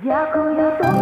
Дякую тобі,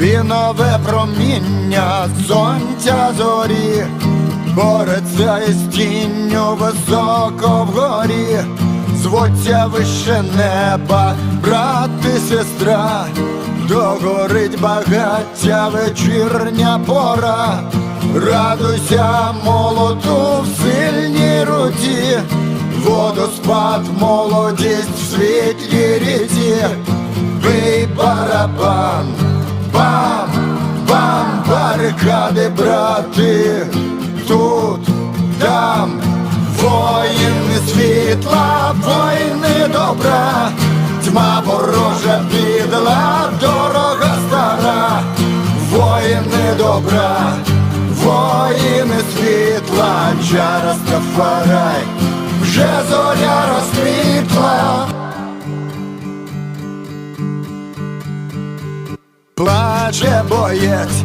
Рубінове проміння сонця зорі, бореться із тінню високо вгорі, звуться вище неба, брат і сестра, догорить багаття вечірня пора, радуйся молоду в сильній руці, водоспад, молодість в світлій ріці. Бий барабан, брати, тут, там, воїни світла, воїни добра, тьма ворожа підла, дорога стара, воїни добра, воїни світла, чара Стафарай, вже зоря розквітла. Плаче боєць,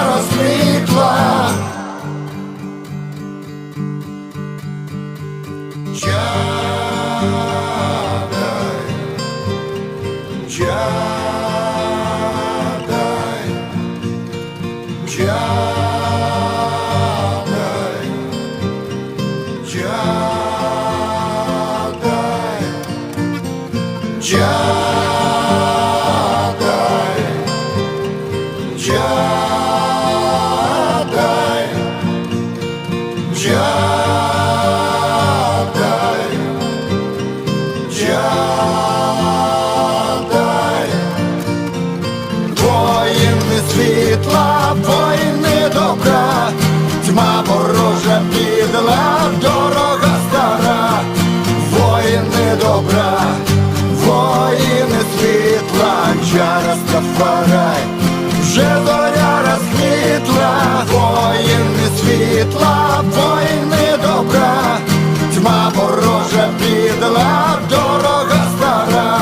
чадай, чадай, чадай, чадай, чадай, чадай. Чадай, Растафарай, вже зоря розквітла, воїни світла, воїни добра, тьма ворожа бідла, дорога стара,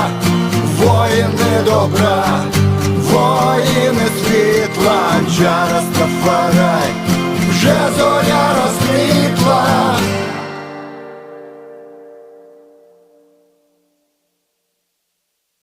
воїни добра, воїни світла, джарастафарай, вже зоря розквітла.